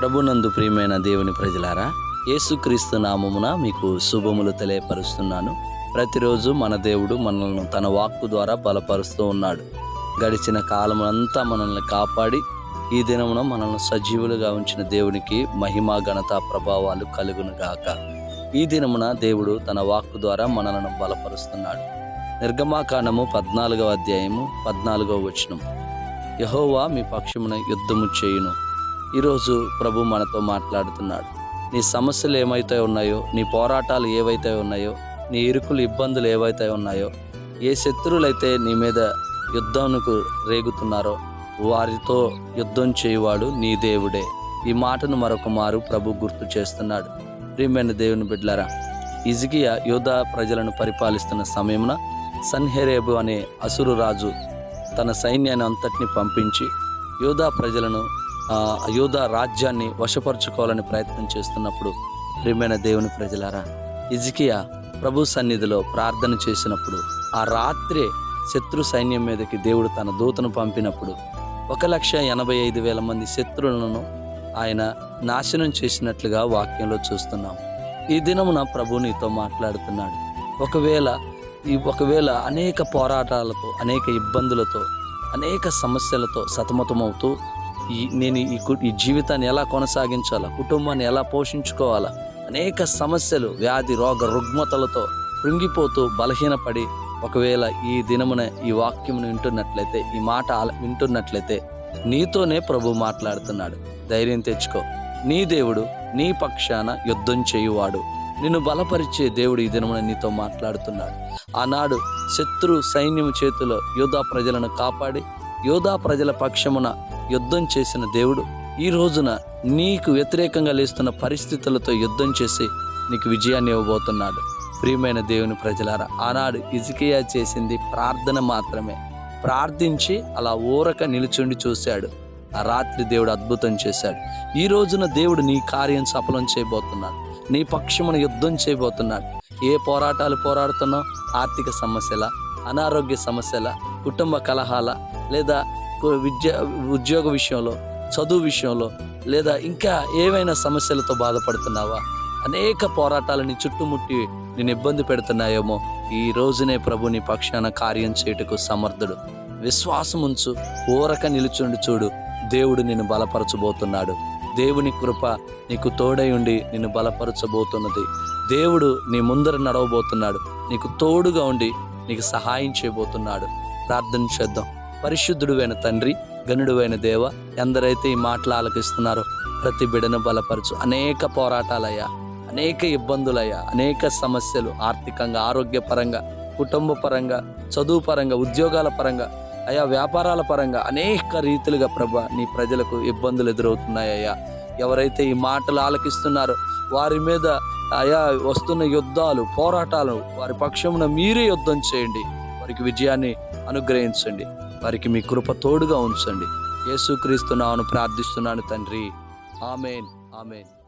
ప్రభునందు ప్రియమైన దేవుని ప్రజలారా యేసుక్రీస్తు నామమున మీకు శుభములు తెలియపరుస్తున్నాను. ప్రతిరోజు మన దేవుడు మనల్ని తన వాక్కు ద్వారా బలపరుస్తూ ఉన్నాడు. గడిచిన కాలమునంతా అంతా మనల్ని కాపాడి ఈ దినమున మనల్ని సజీవులుగా ఉంచిన దేవునికి మహిమ ఘనత ప్రభావాలు కలుగును గాక. ఈ దినమున దేవుడు తన వాక్కు ద్వారా మనలను బలపరుస్తున్నాడు. నిర్గమాకాండము పద్నాలుగవ అధ్యాయము పద్నాలుగవ వచనం యహోవా మీ పక్షమున యుద్ధము చేయును. ఈరోజు ప్రభు మనతో మాట్లాడుతున్నాడు. నీ సమస్యలు ఏమైతే ఉన్నాయో నీ పోరాటాలు ఏవైతే ఉన్నాయో నీ ఇరుకులు ఇబ్బందులు ఏవైతే ఉన్నాయో ఏ శత్రువులైతే నీ మీద యుద్ధంకు రేగుతున్నారో వారితో యుద్ధం చేయువాడు నీ దేవుడే. ఈ మాటను మరొక మారు ప్రభు గుర్తు చేస్తున్నాడు. ప్రియమైన దేవుని బిడ్లరా ఇజిగియా యోధా ప్రజలను పరిపాలిస్తున్న సమయమున సన్హెరేబు అనే అసురు రాజు తన సైన్యాన్ని అంతటిని పంపించి యోధా ప్రజలను యోధా రాజ్యాన్ని వశపరుచుకోవాలని ప్రయత్నం చేస్తున్నప్పుడు ప్రియమైన దేవుని ప్రజలారా ఇజికియా ప్రభు సన్నిధిలో ప్రార్థన చేసినప్పుడు ఆ రాత్రే శత్రు సైన్యం మీదకి దేవుడు తన దూతను పంపినప్పుడు ఒక లక్ష ఎనభై ఐదు వేల మంది శత్రువులను ఆయన నాశనం చేసినట్లుగా వాక్యంలో చూస్తున్నాం. ఈ దినమున ప్రభు నీతో మాట్లాడుతున్నాడు. ఒకవేళ ఈ ఒకవేళ అనేక పోరాటాలతో అనేక ఇబ్బందులతో అనేక సమస్యలతో సతమతమవుతూ ఈ నేను ఈ కు- ఈ జీవితాన్ని ఎలా కొనసాగించాలా? కుటుంబాన్ని ఎలా పోషించుకోవాలా? అనేక సమస్యలు వ్యాధి రోగ రుగ్మతలతో కృంగిపోతూ బలహీనపడి ఒకవేళ ఈ దినమున ఈ వాక్యమును వింటున్నట్లయితే ఈ మాట వింటున్నట్లయితే నీతోనే ప్రభు మాట్లాడుతున్నాడు. ధైర్యం తెచ్చుకో. నీ దేవుడు నీ పక్షాన యుద్ధం చేయువాడు. నిన్ను బలపరిచే దేవుడు ఈ దినమున నీతో మాట్లాడుతున్నాడు. ఆనాడు శత్రు సైన్యం చేతిలో యోధా ప్రజలను కాపాడి యోధా ప్రజల పక్షమున యుద్ధం చేసిన దేవుడు. ఈ రోజున నీకు వ్యతిరేకంగా లేస్తున్న పరిస్థితులతో యుద్ధం చేసి నీకు విజయాన్ని ఇవ్వబోతున్నాడు. ప్రియమైన దేవుని ప్రజలారా ఆనాడు ఇజికియా చేసింది ప్రార్థన మాత్రమే. ప్రార్థించి అలా ఊరక నిలుచుండి చూశాడు. ఆ రాత్రి దేవుడు అద్భుతం చేశాడు. ఈ రోజున దేవుడు నీ కార్యం సఫలం చేయబోతున్నాడు. నీ పక్షమున యుద్ధం చేయబోతున్నాడు. ఏ పోరాటాలు పోరాడుతున్నావు? ఆర్థిక సమస్యల? అనారోగ్య సమస్యల? కుటుంబ కలహాల? లేదా విద్య ఉద్యోగ విషయంలో చదువు విషయంలో లేదా ఇంకా ఏవైనా సమస్యలతో బాధపడుతున్నావా? అనేక పోరాటాలు నీ చుట్టుముట్టి నేను ఇబ్బంది పెడుతున్నాయేమో. ఈ రోజునే ప్రభు నీ పక్షాన కార్యం చేయుటకు సమర్థుడు. విశ్వాసం ఉంచు ఊరక నిలుచుండి చూడు. దేవుడు నిన్ను బలపరచబోతున్నాడు. దేవుని కృప నీకు తోడై ఉండి నిన్ను బలపరచబోతున్నది. దేవుడు నీ ముందర నడవబోతున్నాడు. నీకు తోడుగా ఉండి నీకు సహాయం చేయబోతున్నాడు. ప్రార్థన చేద్దాం. పరిశుద్ధుడువైన తండ్రి గనుడువైన దేవ ఎందరైతే ఈ మాటలు ఆలకిస్తున్నారో ప్రతి బిడను బలపరచు. అనేక పోరాటాలయ్యా అనేక ఇబ్బందులయ్యా అనేక సమస్యలు ఆర్థికంగా ఆరోగ్యపరంగా కుటుంబ పరంగా చదువు పరంగా ఉద్యోగాల పరంగా అయా వ్యాపారాల పరంగా అనేక రీతిలుగా ప్రభ నీ ప్రజలకు ఇబ్బందులు ఎదురవుతున్నాయ్యా ఎవరైతే ఈ మాటలు ఆలకిస్తున్నారో వారి మీద అయా వస్తున్న యుద్ధాలు పోరాటాలు వారి పక్షమున మీరే యుద్ధం చేయండి. వారికి విజయాన్ని అనుగ్రహించండి. వారికి మీ కృప తోడుగా ఉంచండి. యేసుక్రీస్తు నాను ప్రార్థిస్తున్నాను తండ్రి. ఆమెన్. ఆమెన్.